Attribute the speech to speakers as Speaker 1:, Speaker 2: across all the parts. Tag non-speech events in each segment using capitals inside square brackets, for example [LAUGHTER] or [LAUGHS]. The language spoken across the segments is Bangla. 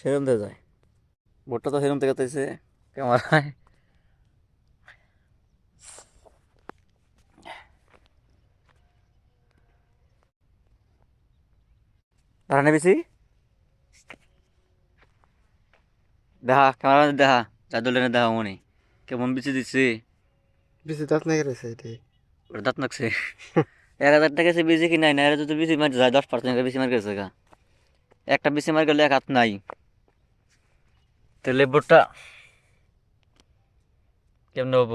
Speaker 1: সেরম থেকে যায়। ভোটটা তো সেরম থেকে তাইছে ক্যামেরায়। দাঁড়ানে বেশি? দেখা ক্যামেরা দেখা জাদুল দেখা মনে। কেমন বেশি দিচ্ছে
Speaker 2: বেশি দাঁত নাই গেছে এটি?
Speaker 1: ওটা দাঁত নাকছে। [LAUGHS] এক হাজার টাকা সে বেশি কি নাই না এরা যদি বেশি মার যায় দশ পার্সেন্ট বেশি মার গেছে গা। একটা বেশি মার গেলে এক হাত নাই। তাহলে বোটটা কেমনে হব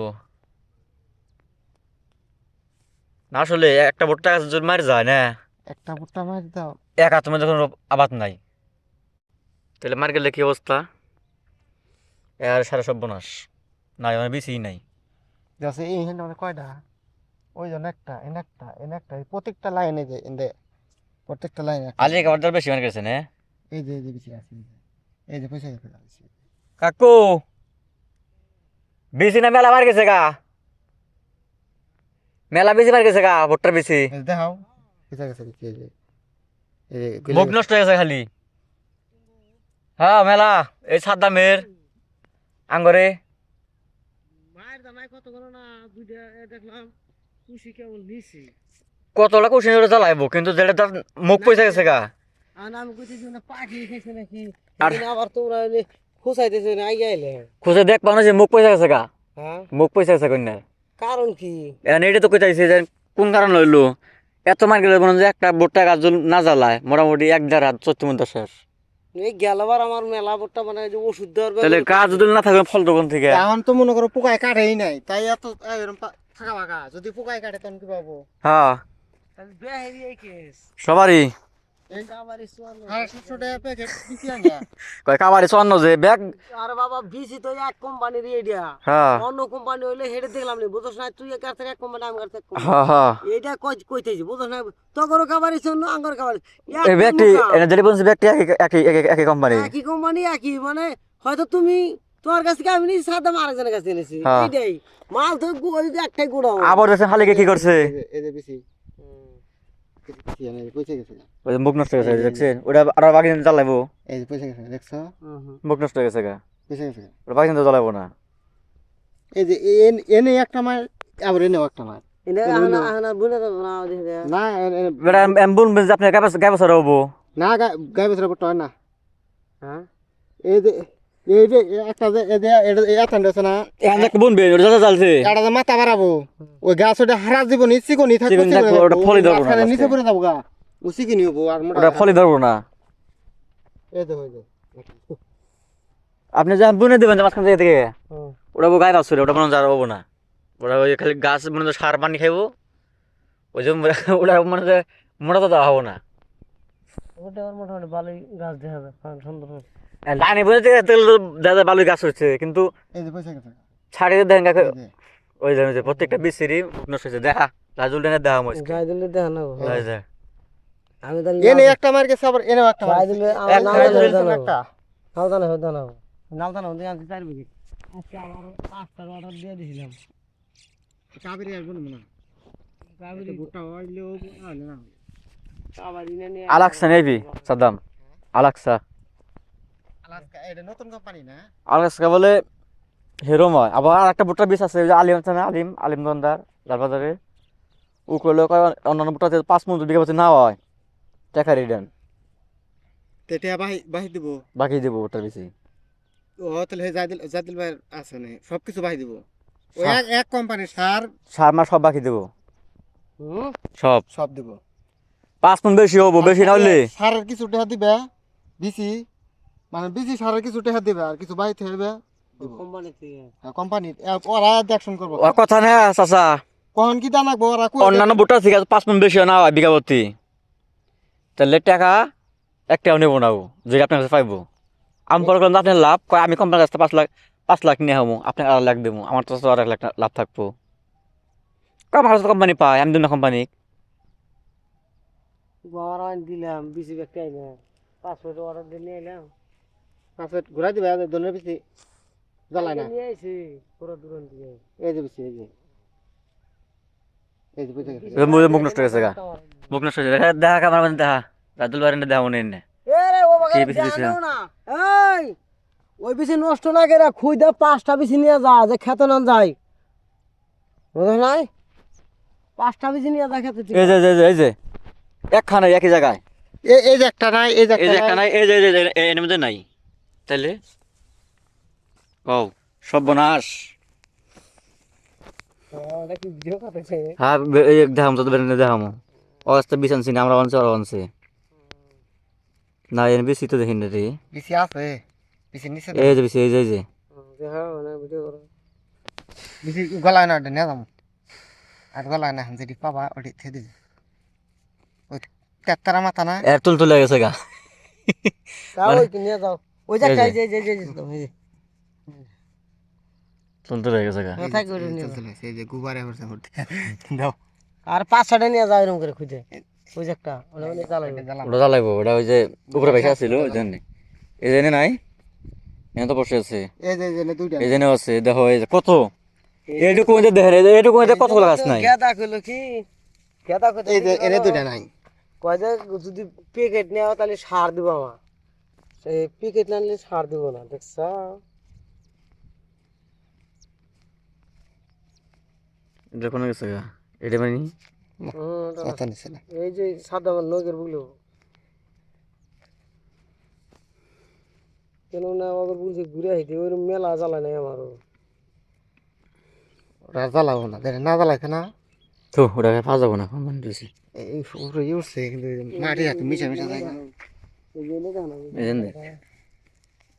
Speaker 1: না আসলে একটা বোটটা যদি মার যায় না
Speaker 2: একটা ভুট্টা মাছ দাও
Speaker 1: এক হাত মধ্যে কোনো আবাদ নাই তাহলে মার গেলে কি অবস্থা আর সারা সর্বনাশ নাই মানে বেশি নাই
Speaker 2: যাচ্ছে এই হেন মানে কয়টা ওই জন্য একটা এন একটা এন একটা প্রত্যেকটা লাইনে যে এনে প্রত্যেকটা লাইনে
Speaker 1: আলি খাবার বেশি মার গেছে না
Speaker 2: এই যে এই যে বেশি আছে এই যে। পয়সা গেছে
Speaker 1: কাকু বেশি না মেলা মার গেছে গা? মেলা বেশি মার গেছে গা ভোটটার বেশি
Speaker 2: দেখাও
Speaker 1: মুখ। নষ্ট হয়ে গেছে খালি। হ্যাঁ মেলা এই সাত দামের আঙ্গরে। কতটা কুশি চালাইবো কিন্তু যেটা মুখ পয়সা গেছে গা।
Speaker 2: আর আমি কইছি যে না পাখি খেয়েছে নাকি?
Speaker 1: আর-
Speaker 2: এদিন আবার তোমরা এনে খুঁচাইতেছে না আই
Speaker 1: খুঁজে দেখ পানো যে মুখ পয়সা গেছে গা।
Speaker 2: হ্যাঁ?
Speaker 1: মুখ পয়সা গেছে কন্যা
Speaker 2: কারণ কি?
Speaker 1: এখন এটা তো কইতাইছে যে কোন কারণ লইলো? এত মার গেলে মনে হয় যে একটা বোটটা গাছ না জ্বালায় মোটামুটি এক দেড় হাত চোদ্দ মধ্যে শেষ।
Speaker 2: এই গেলবার আমার মেলা বট্টা মানে যে ওষুধ দেওয়ার
Speaker 1: তাহলে কাজ যদি না থাকে ফল দোকান থেকে।
Speaker 2: এখন তো মনে করো পোকায় কাটেই নাই তাই এত এরকম ফাঁকা ফাঁকা যদি পোকায় কাটে তখন কি পাবো?
Speaker 1: হ্যাঁ। সবারই।
Speaker 2: কাবারি সোয়াল ছোট প্যাকেট বিসি আনিয়া
Speaker 1: কয় কাবারি চন্ন যে ব্যাগ?
Speaker 2: আরে বাবা বিসি তো এক কোম্পানির এডিয়া অন্য কোম্পানি হইলে হেডে দেখলাম নি বুঝছ না তুই একার এক কোম্পানি আমি কার থেকে এইটা কই কইতেছি বুঝছ না তগর কাবারি শোন আঙ্গর কাবারি।
Speaker 1: এই ব্যাগটি এটা যেটা বলছি ব্যাগটি একই কোম্পানি
Speaker 2: একই কোম্পানি একই মানে হয়তো তুমি তোমার কাছ থেকে আমি নিয়েছি সাদা আরেকজনের কাছে এনেছি।
Speaker 1: হ্যাঁ।
Speaker 2: মাল তো একটাই গুড়াও
Speaker 1: আবার দেখছেন কি করছে? মুখ নষ্ট হয়ে গেছে দেখছেন? ওটা আরও বাকি দিন জ্বালাইবো।
Speaker 2: এই যে পয়সা গেছে দেখছ?
Speaker 1: মুখ নষ্ট হয়ে গেছে গা।
Speaker 2: পয়সা গেছে।
Speaker 1: ওটা বাকি জ্বালাইবো না।
Speaker 2: এই যে এন- একটা মার আবার এনেও একটা মার। না
Speaker 1: গায়ে বছর হব
Speaker 2: না হয় না। এই যে এই যে একটা যে এই যে এটা এটা আছে না
Speaker 1: যা চালছে
Speaker 2: এটা যে মাথা বাড়াবো ওই গাছ ওটা হারা জীবনী চিকনি থাকবে
Speaker 1: ওটা ফলই ধরবো না
Speaker 2: নিচে পড়ে যাব গা ও চিকনি হব আর মোটা
Speaker 1: ওটা ফলই ধরবো না।
Speaker 2: এই যে হয়ে
Speaker 1: আপনি যখন বুনে দেবেন মাঝখান থেকে থেকে ওটা গায়ে বাছরে ওটা মনে হব না। ওটা ওই খালি গাছ মনে সার পানি খাইবো ওই যে ওটা মনে হয় মোটা তো দেওয়া হব না।
Speaker 2: ওটা মোটামুটি ভালোই গাছ দেখা যায় সুন্দর
Speaker 1: লাইনে বুঝে থেকে তেল দাদা ভালোই গাছ হচ্ছে কিন্তু
Speaker 2: এই যে পয়সা গেছে
Speaker 1: ছাড়িয়ে দেখেন কাকে? ওই যে যে প্রত্যেকটা বিসিরি নষ্ট হয়েছে। দেখা লাজুল ডেনে দেখা মজ
Speaker 2: গায়ে দেখা না আমি তাহলে এনে একটা মার গেছে আবার এনেও একটা মার দিলে
Speaker 1: এক গায়ে দিলে
Speaker 2: একটা। হয়ে দানা হয়ে আমি চার বিঘে আজকে আমার পাঁচটার অর্ডার দিয়ে দিয়েছিলাম কাবেরি আসব না। কাবেরি গোটা হইলেও না।
Speaker 1: আলাক্সা নেবি সাদ্দাম। আলাক্সা।
Speaker 2: আলাস্কা এটা নতুন কোম্পানি না?
Speaker 1: আলাক্সা বলে হেরোময়। আবার আর একটা আছে আলিম আছে না আলিম আলিম দন্দার লালবাজারে ও করলে অন্যান্য বুট্টাতে পাঁচ মন বিঘা বছর না হয়। টাকা রিটার্ন।
Speaker 2: তেটা বাহি বাহি দিব?
Speaker 1: বাকি দেবো বুট্টার বেশি।
Speaker 2: ও তাহলে জাদিল জাদিল ভাই আছে না সব কিছু বাহি দিব? ও এক এক কোম্পানির সার?
Speaker 1: সার মাস সব বাকি দেবো। সব।
Speaker 2: সব দিব?
Speaker 1: পাঁচ মন বেশি হব বেশি না হলে।
Speaker 2: সারের কিছু টাকা দিবে বিসি মানে বিসি সারের কিছু টাকা দিবে আর কিছু বাড়িতে হবে কোম্পানি। কোম্পানি ওরা দেখশন করব।
Speaker 1: ওর কথা না চাচা।
Speaker 2: কখন কি দানা ওরা কই
Speaker 1: অন্যান্য বুটা ঠিক আছে পাঁচ মন বেশি না হয় বিঘা ভর্তি তাহলে টাকা একটাও নেব না যদি আপনার কাছে পাইবো। আমি পরে করলাম আপনার লাভ কয় আমি কোম্পানির কাছে পাঁচ লাখ পাঁচ লাখ নিয়ে হব আপনাকে আর লাখ দেবো আমার তো আর এক লাখ লাভ থাকব। কম ভালো কোম্পানি পায় আমি দিন না কোম্পানি।
Speaker 2: দিলাম বিসি ব্যক্তি আইনা পাসপোর্ট অর্ডার দিয়ে নিয়ে এলাম। পাসপোর্ট ঘুরাই দিবে দোনের বিসি জ্বালাই না এই যে এই যে এই যে বুঝে গেছে
Speaker 1: মুখ নষ্ট হয়ে গেছে গা মুখ নষ্ট হয়ে গেছে দেখা কামার রাতুল মনে নেই
Speaker 2: ওই নষ্ট না করে খুই দে পাঁচটা নিয়ে যা যে খেতে না যায় বুঝো নাই পাঁচটা বেশি নিয়ে যা খেতে
Speaker 1: এই যে এই যে এই যে একখানে একই জায়গায়
Speaker 2: এই যে একটা নাই এই যে
Speaker 1: একটা নাই এই যে এর মধ্যে নাই তাইলে ও সর্বনাশ। হ্যাঁ বে- এই দেখাম তো বেরোনে দেখাম। অবস্থা বিছান সিনে আমরা অনছে ওরা অনছে। না এর বেশি তো দেখিনি রে।
Speaker 2: বেশি আছে বেশি নিচে
Speaker 1: এই যে বেশি এই যে এই যে।
Speaker 2: হ্যাঁ ভিডিও করো। বেশি গলায় না ওটা নিয়ে যাব আর গলায় না যদি পাবা ওটি থেকে দিবি। ওই তেত্তারা মাথা না?
Speaker 1: এর তুল তুলে গেছে গা।
Speaker 2: তাও নিয়ে যাও। ওই যে।
Speaker 1: এই যে।
Speaker 2: এই যে এই যে এই যে এই যে।
Speaker 1: তুল গেছে গা।
Speaker 2: মাথায় করে নিয়ে যাও যে গুবারে হচ্ছে করতে দাও। আর পাঁচ ছটা নিয়ে যাও এরকম করে খুঁজে। ওই যে একটা ওটা মানে জ্বালাইবে।
Speaker 1: ওটা জ্বালাইবো ওটা ওই যে উপরে ওই জন্য। এই জন্য নাই এনে তো বসে আছে।
Speaker 2: এই যে এই দুইটা।
Speaker 1: এই জন্য আছে দেখো এই যে কত। এইটুকু দেখেন যে এইটুকু মধ্যে কত গাছ নাই?
Speaker 2: কইলো কি? গেদা কইতে এই যে এনে দুইটা নাই। কয় যে যদি প্যাকেট নেওয়া তাহলে সার দিব আমার। এই প্যাকেট না নিলে সার দিব না দেখছ?
Speaker 1: এটা কোনো গেছে গা? এটা মানে?
Speaker 2: এই যে সাদা নগের বুঝলো কেন না আমাকে বলছে ঘুরে আইতে ওই মেলা জ্বালা নাই আমারও। ওরা জ্বালাবো না দেখে না জ্বালাইছে না
Speaker 1: তো ওটাকে পাওয়া যাব না কমান দিয়েছি।
Speaker 2: এই উপরে উঠছে কিন্তু মাটি হাতে মিশা মিশা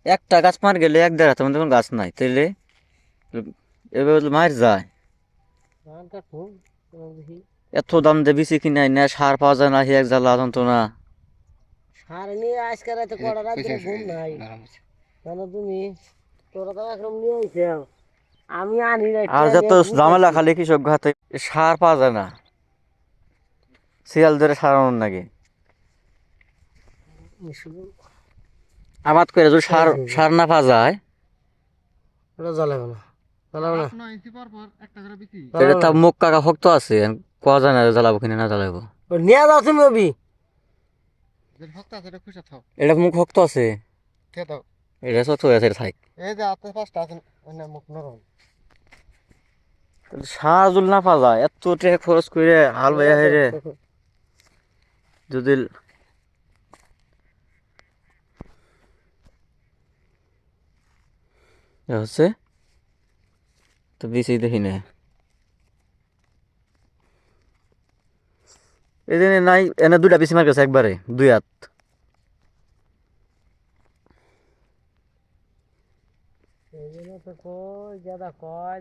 Speaker 1: একটা গাছ মার গেলে এক দেড় হাতের মধ্যে গাছ নাই তাইলে এবার মার যায়। এত দাম দিয়ে বেশি কিনে না সার পাওয়া যায় না এক জ্বালা যন্ত্রণা।
Speaker 2: সার নিয়ে আজকে রাতে কটা রাত ঘুম নাই। কেন তুমি? তোরা তো এখন নিয়ে আইছে আমি আনি নাই
Speaker 1: আর যত ঝামেলা খালি কৃষক হাতে সার পাওয়া যায় না। শিয়াল ধরে সারানোর নাকি আবাদ করে যদি সার সার না পাওয়া যায়
Speaker 2: ওটা জ্বালাবে না। জ্বালাবে না।
Speaker 1: তার মুখ কাকা শক্ত আছে কোয়া যায় না জ্বালাবো কিনা না জ্বালাবো
Speaker 2: নিয়ে যাও তুমি অবি।
Speaker 1: এটা মুখ শক্ত আছে? এটা হয়ে আছে এটা থাক।
Speaker 2: এই যে হাতে পাঁচটা আছে অন্য মুখ নরম।
Speaker 1: তাহলে সার যদি না পাওয়া যায় এত টাকা খরচ করে হাল বাইয়া হেরে যদি হচ্ছে তো বেশি দেখি না এই জন্য নাই এনে দুটা বেশি মার গেছে একবারে দুই হাত।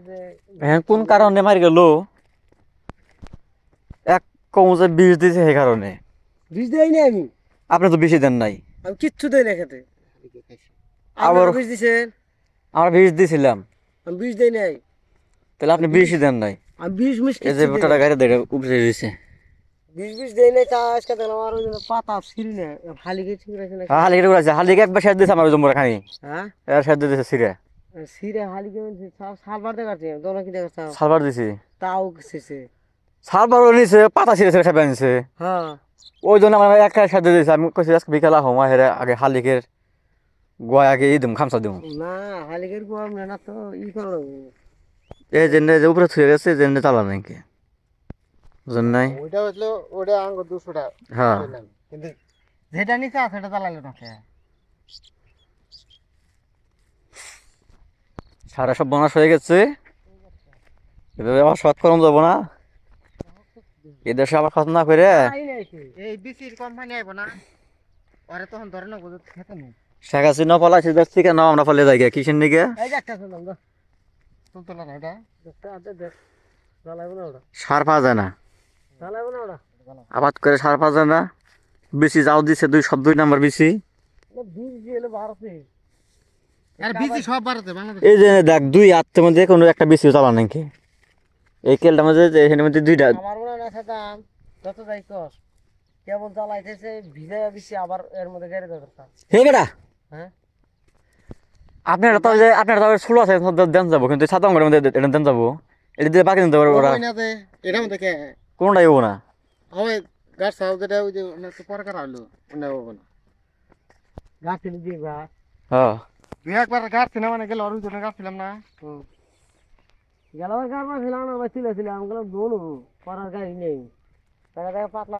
Speaker 2: যে
Speaker 1: হ্যাঁ কোন কারণে মারি গেল? এক কমজে বিষ দিয়েছে সেই কারণে
Speaker 2: বীজ দেই না আমি।
Speaker 1: আপনি তো বেশি দেন নাই।
Speaker 2: আমি কিচ্ছু দেই না খেতে
Speaker 1: আবার-
Speaker 2: বীজ দিছেন
Speaker 1: আমরা বিষ দিয়েছিলাম
Speaker 2: আমি বীজ দেই নাই।
Speaker 1: তাহলে আপনি বেশি দেন নাই।
Speaker 2: আমি বীজ মিষ্টি
Speaker 1: এই যে বোটাটা গাড়ি উপরে
Speaker 2: বীজ বীজ দেই নাই তা আজকে আর ওই পাতা ছিঁড়ি না হালিকে আছে না
Speaker 1: হালিকে উড়াইছে। হালিকে একবার সার দিয়েছে আমার খানি।
Speaker 2: হ্যাঁ?
Speaker 1: এর সার দিয়েছে
Speaker 2: হালিকে সালবার দেখাচ্ছে কি দেখাচ্ছে?
Speaker 1: সালবার দিছি।
Speaker 2: তাও শেষে
Speaker 1: সালবারও নিছে পাতা ছিঁড়ে ছিঁড়ে খাবে আনছে।
Speaker 2: হ্যাঁ।
Speaker 1: ওই জন্য আমার একটা দিয়ে দিয়েছে আমি কইছি আজকে বিকেলা হমা হেরে আগে হালিকের গোয়া আগে দিম খামসা দিম
Speaker 2: না হালিকের গরম না তো ই
Speaker 1: এই জন্য যে উপরে গেছে এই জন্য চালা নাকি বুঝলেন নাই
Speaker 2: ওইটা হইল ওটা আঙ্গ
Speaker 1: হ্যাঁ
Speaker 2: কিন্তু যেটা নিচে আছে সেটা না খেয়ে
Speaker 1: সারা সব বনাস হয়ে গেছে এভাবে আবার সৎ করম যাব না এ দেশে আবার খত না করে
Speaker 2: এই বিসির কোম্পানি আইব না ওরে তখন ধরে না বুঝতে খেতে নেই
Speaker 1: শেখ হাসিনা পলাইছে দেশ থেকে নাও আমরা ফলে যাই কিসের নিকে সার পাওয়া যায় না।
Speaker 2: জ্বালাইব না ওটা।
Speaker 1: আবাদ করে সার পাওয়া যায় না। বেশি যাও দিছে দুই সব দুই নাম্বার বেশি এই যে দেখ দুই আত্মের মধ্যে কোনো একটা বেশি চালা নাকি এই কেলটার মধ্যে যে এখানের মধ্যে দুইটা
Speaker 2: আমার মনে না যত যাই কর কেবল জ্বালাইতেছে ভিজে বেশি আবার এর মধ্যে গেড়ে দরকার।
Speaker 1: হে বেটা! আপনারা তো যে আপনারা তো ষোলো আছে দেন যাব কিন্তু সাত অঙ্গের মধ্যে এটা দেন যাব। এটা দিয়ে বাকি দিতে পারব ওরা।
Speaker 2: এটা মধ্যে কে?
Speaker 1: কোনটাই হব না।
Speaker 2: ওই গাছ সাউ যেটা ওই যে পরে হলো ওটা হব না। গাছ দিয়ে গাছ
Speaker 1: হ্যাঁ।
Speaker 2: তুই একবার মানে গেল জন্য না ছিলাম না। গেলাম দোনো করার গাড়ি নেই। তাহলে পাতলা